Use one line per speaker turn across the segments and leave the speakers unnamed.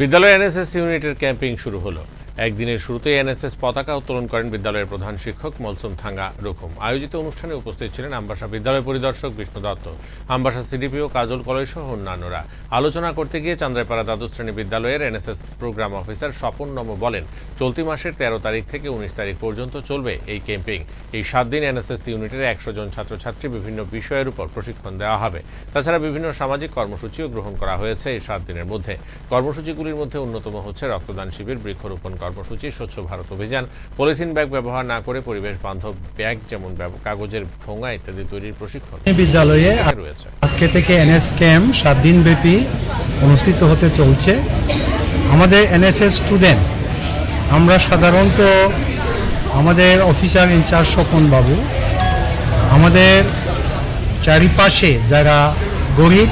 বিদ্যালয় এনএসএস ইউনিটের ক্যাম্পিং শুরু হলো। একদিনের শুরুতে এনএসএস পতাকা উত্তোলন করেন বিদ্যালয়ের প্রধান শিক্ষক মলসুম থাঙ্গা রুকুম আয়োজিত অনুষ্ঠানে উপস্থিত ছিলেন আমবাসা বিদ্যালয় পরিদর্শক বিষ্ণু দত্ত, আমবাসা সিডিপিও কাজল কলয় সহ অন্যান্যরা। আলোচনা করতে গিয়ে চান্দ্রাইপাড়া দ্বাদশ শ্রেণি বিদ্যালয়ের এনএসএস প্রোগ্রাম অফিসার স্বপন নম বলেন, চলতি মাসের তেরো তারিখ থেকে উনিশ তারিখ পর্যন্ত চলবে এই ক্যাম্পিং। এই সাত দিন এনএসএস ইউনিটের একশো জন ছাত্রছাত্রী বিভিন্ন বিষয়ের উপর প্রশিক্ষণ দেওয়া হবে। তাছাড়া বিভিন্ন সামাজিক কর্মসূচিও গ্রহণ করা হয়েছে এই সাত দিনের মধ্যে। কর্মসূচিগুলির মধ্যে অন্যতম হচ্ছে রক্তদান শিবির, বৃক্ষরোপণ কর্মসূচি স্বচ্ছ ভারত অভিযান পলিথিন ব্যাগ ব্যবহার না করে পরিবেশ বান্ধব ব্যাগ যেমন কাগজের ঠোঙা ইত্যাদি তৈরির প্রশিক্ষণ
বিদ্যালয়ে
রয়েছে।
আজকে থেকে এনএস ক্যাম্প সাত দিন ব্যাপী অনুষ্ঠিত হতে চলছে। আমাদের এনএসএস স্টুডেন্ট আমরা সাধারণত আমাদের অফিসার ইনচার্জ স্বপন বাবু আমাদের চারিপাশে যারা গরিব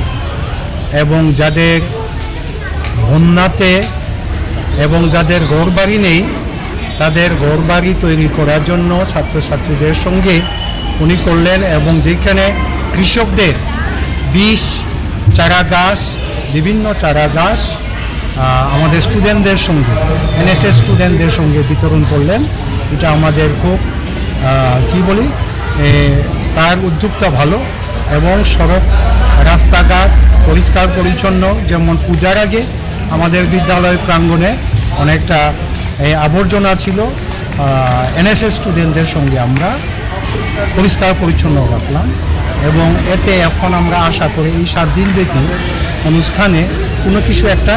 এবং যাদের বন্যাতে এবং যাদের ঘরবাড়ি নেই, তাদের ঘরবাড়ি তৈরি করার জন্য ছাত্রছাত্রীদের সঙ্গে উনি করলেন এবং যেখানে কৃষকদের বিষ, চারা গাছ, বিভিন্ন চারা গাছ আমাদের স্টুডেন্টদের সঙ্গে এনএসএস স্টুডেন্টদের সঙ্গে বিতরণ করলেন। এটা আমাদের খুব কি বলি তার উদ্যোগটা ভালো এবং সড়ক, রাস্তাঘাট পরিষ্কার পরিচ্ছন্ন যেমন পূজার আগে আমাদের বিদ্যালয় প্রাঙ্গণে অনেকটা এই আবর্জনা ছিল। এনএসএস স্টুডেন্টদের সঙ্গে আমরা পরিষ্কার পরিচ্ছন্ন রাখলাম এবং এতে এখন আমরা আশা করি এই সাত দিন দিনব্যাপী অনুষ্ঠানে কোনো কিছু একটা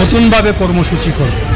নতুনভাবে কর্মসূচি করব।